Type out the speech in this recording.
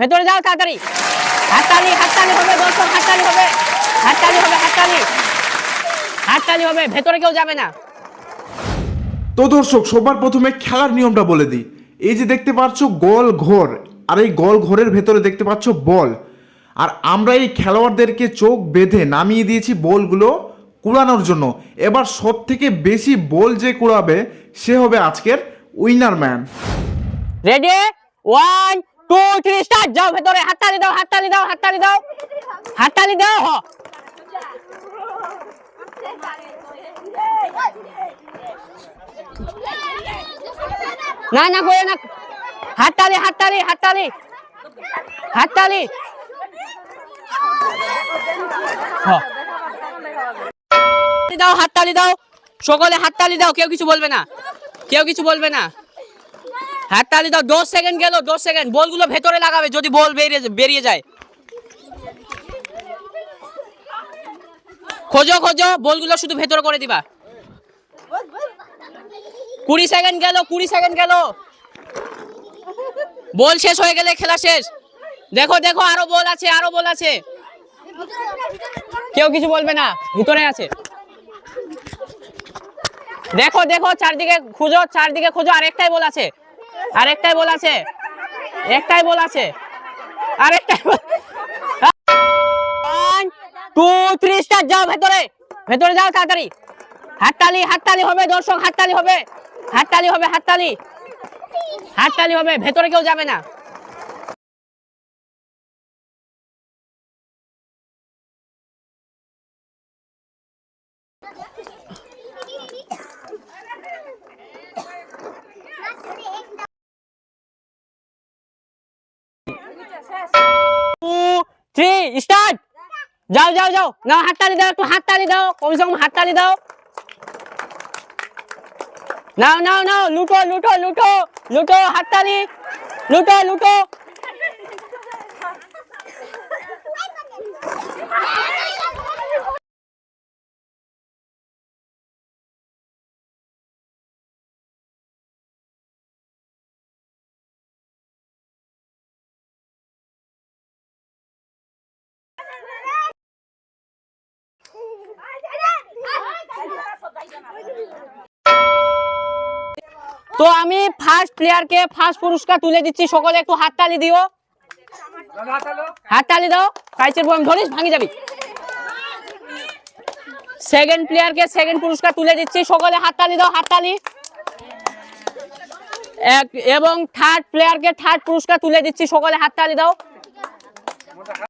ভেতরে যাও তাড়াতাড়ি। হাততালি হাততালি হবে দর্শক হাততালি হবে। হাততালি হবে হাততালি। হাততালি হবে ভেতরে কেউ যাবে না। তো দর্শক সবার প্রথমে খেলার নিয়মটা বলে দিই। এই যে দেখতে পাচ্ছ গোল ঘর। আর এই গোল ঘরের ভেতরে দেখতে পাচ্ছ বল। আর আমরা এই খেলোয়াড়দেরকে চোখ বেঁধে নামিয়ে দিয়েছি বলগুলো কুড়ানোর জন্য। এবার সব থেকে বেশি বল যে কুড়াবে সে হবে আজকের winner man ready one two three যাও ভেতরে, হাততালি দাও হাততালি দাও হাততালি দাও। হাততালি দাও, হ। না না, করে না। হাততালি হাততালি হাততালি। হাততালি দাও হাততালি দাও। সকলে হাততালি দাও, কেউ কিছু বলবে না। কেউ কিছু বলবে না। হাততালি দাও, দশ সেকেন্ড গেল, দশ সেকেন্ড বলগুলো ভেতরে লাগাবে, যদি বল বেরিয়ে বেরিয়ে যায়। খোঁজো খোঁজো, বলগুলো শুধু ভেতরে করে দিবা। কুড়ি সেকেন্ড গেল, কুড়ি সেকেন্ড গেল। বল শেষ হয়ে গেলে খেলা শেষ। দেখো দেখো, আরও বল আছে, আরও বল আছে। কেউ কিছু বলবে না, ভিতরে আছে। দেখো দেখো, চারদিকে খুঁজো চারদিকে খুঁজো, আরেকটাই বল আছে। আরেকটাই বল আছে। একটাই বল আছে। আরেকটাই ওয়ান টু থ্রি যাও ভেতরে। ভেতরে যাও তাড়াতাড়ি। হাততালি হাততালি হবে, দর্শক, হাততালি হবে। হাততালি হবে, হাততালি। হাততালি হবে, ভেতরে কেউ যাবে না। টু থ্রি স্টার্ট যাও যাও যাও। না হাততালি দাও, একটু হাততালি দাও। কমসে কম হাততালি দাও। নাও নাও নাও। লুটো লুটো লুটো। লুটো হাততালি লুটো লুটো। তো আমি ফার্স্ট প্লেয়ারকে ফার্স্ট পুরস্কার তুলে দিচ্ছি। সকলে একটু হাততালি দিও। হাততালি দাও। কাইচের বম ধরিস, ভাঙি যাবি। সেকেন্ড প্লেয়ারকে সেকেন্ড পুরস্কার তুলে দিচ্ছি। সকলে হাততালি দাও, হাততালি। এবং থার্ড প্লেয়ারকে থার্ড পুরস্কার তুলে দিচ্ছি। সকলে হাততালি দাও।